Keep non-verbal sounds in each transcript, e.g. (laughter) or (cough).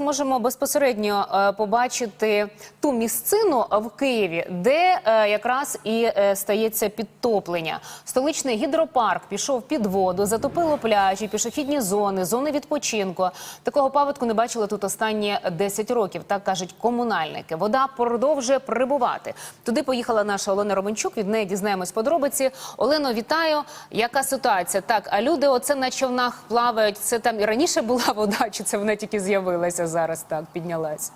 Можемо безпосередньо е, побачити ту місцину в Києві, де е, якраз і е, стається підтоплення. Столичний гідропарк пішов під воду, затопило пляжі, пішохідні зони, зони відпочинку. Такого паводку не бачили тут останні 10 років. Так кажуть комунальники. Вода продовжує прибувати. Туди поїхала наша Олена Романчук. Від неї дізнаємось подробиці. Олено, вітаю. Яка ситуація? Так, а люди оце на човнах плавають. Це там і раніше була вода, чи це вона тільки з'явилася зараз? Так піднялась.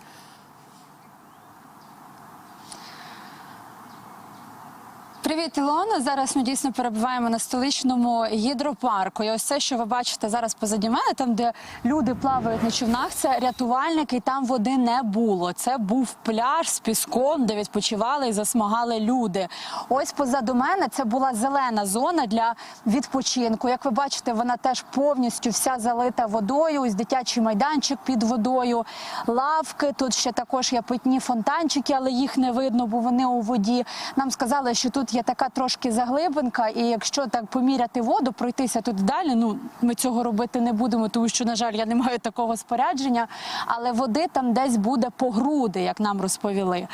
Привіт, Ілона. Зараз ми дійсно перебуваємо на столичному гідропарку. І ось це, що ви бачите зараз позаді мене, там де люди плавають на човнах, це рятувальники, і там води не було. Це був пляж з піском, де відпочивали і засмагали люди. Ось позаду мене це була зелена зона для відпочинку. Як ви бачите, вона теж повністю вся залита водою. Ось дитячий майданчик під водою, лавки. Тут ще також є питні фонтанчики, але їх не видно, бо вони у воді. Нам сказали, що тут є така трошки заглибинка, і якщо так поміряти воду, пройтися тут далі. Ну ми цього робити не будемо, тому що, на жаль, я не маю такого спорядження. Але води там десь буде по груди, як нам розповіли.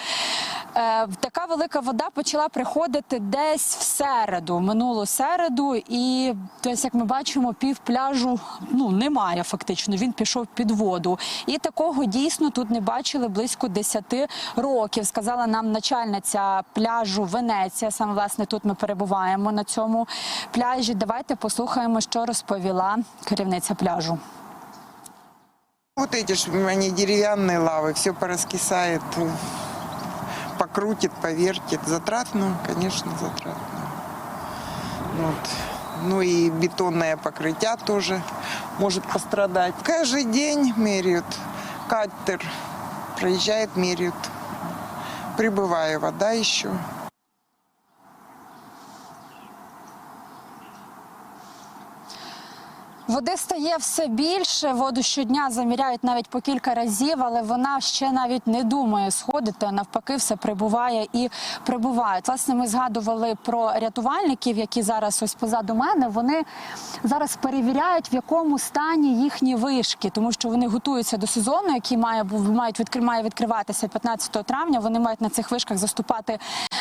Е, така велика вода почала приходити десь в середу, минулу середу, і десь, як ми бачимо, пів пляжу ну немає фактично. Він пішов під воду. І такого дійсно тут не бачили близько 10 років. Сказала нам начальниця пляжу Венеція. Саме власне тут ми перебуваємо на цьому пляжі. Давайте послухаємо, що розповіла керівниця пляжу. Вот эти ж они деревянные лавы, все пораскисает, э, Покрутит, повертит. Затратно, конечно, затратно. Вот. Ну и бетонное покрытие тоже может пострадать. Каждый день меряют. Катер проезжает, меряют. Прибывая вода еще. Води стає все більше. Воду щодня заміряють навіть по кілька разів, але вона ще навіть не думає сходити. Навпаки, все прибуває і прибуває. Власне, ми згадували про рятувальників, які зараз ось позаду мене. Вони зараз перевіряють, в якому стані їхні вишки, тому що вони готуються до сезону, який має мають відкри, має відкриватися 15 травня. Вони мають на цих вишках заступати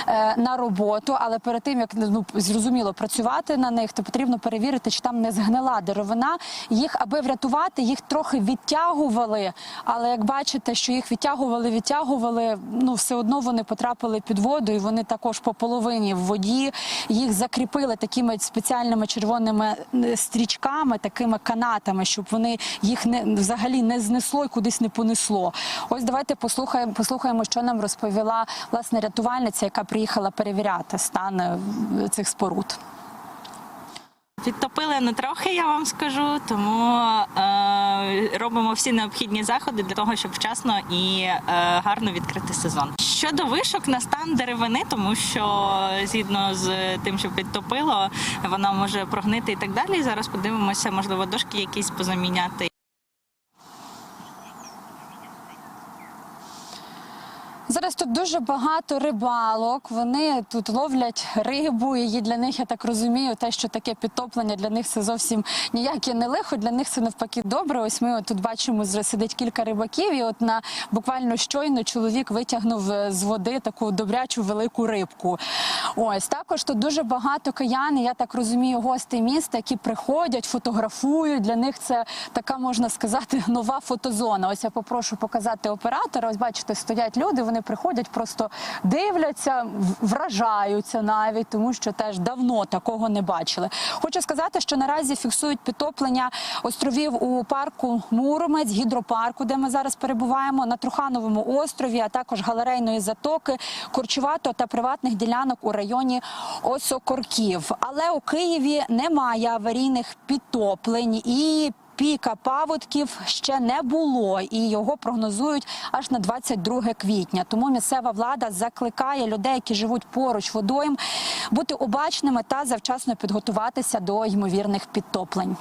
е, на роботу. Але перед тим як ну зрозуміло працювати на них, то потрібно перевірити, чи там не згнила деревина. Їх, аби врятувати, їх трохи відтягували. Але як бачите, що їх відтягували, відтягували, ну все одно вони потрапили під воду, і вони також по половині в воді. Їх закріпили такими спеціальними червоними е, стрічками, такими канатами, щоб вони їх не взагалі не знесло і кудись не понесло. Ось давайте послухаємо, послухаємо, що нам розповіла власне рятувальниця, яка приїхала перевіряти стан е, цих споруд. Підтопили не трохи, я вам скажу, тому е, робимо всі необхідні заходи для того, щоб вчасно і е, гарно відкрити сезон. Щодо вишок на стан деревини, тому що згідно з тим, що підтопило, вона може прогнити і так далі. Зараз подивимося, можливо, дошки якісь позаміняти. Зараз тут дуже багато рибалок. Вони тут ловлять рибу. І для них я так розумію, те, що таке підтоплення для них це зовсім ніяке не лихо. Для них це навпаки добре. Ось ми от тут бачимо, сидить кілька рибаків, і от на буквально щойно чоловік витягнув е, з води таку добрячу велику рибку. Ось також тут дуже багато киян. Я так розумію, гостей міста, які приходять, фотографують. Для них це така можна сказати (laughs) нова фотозона. Ось я попрошу показати оператора. Ось бачите, стоять люди. Вони приходять, просто дивляться, вражаються навіть, тому що теж давно такого не бачили. Хочу сказати, що наразі фіксують підтоплення островів у парку Муромець, гідропарку, де ми зараз перебуваємо, на Трухановому острові, а також галерейної затоки, Корчувато та приватних ділянок у районі Осокорків. Але у Києві немає аварійних підтоплень і Піка паводків ще не було, і його прогнозують аж на 22 квітня. Тому місцева влада закликає людей, які живуть поруч водойм, бути обачними та завчасно підготуватися до ймовірних підтоплень.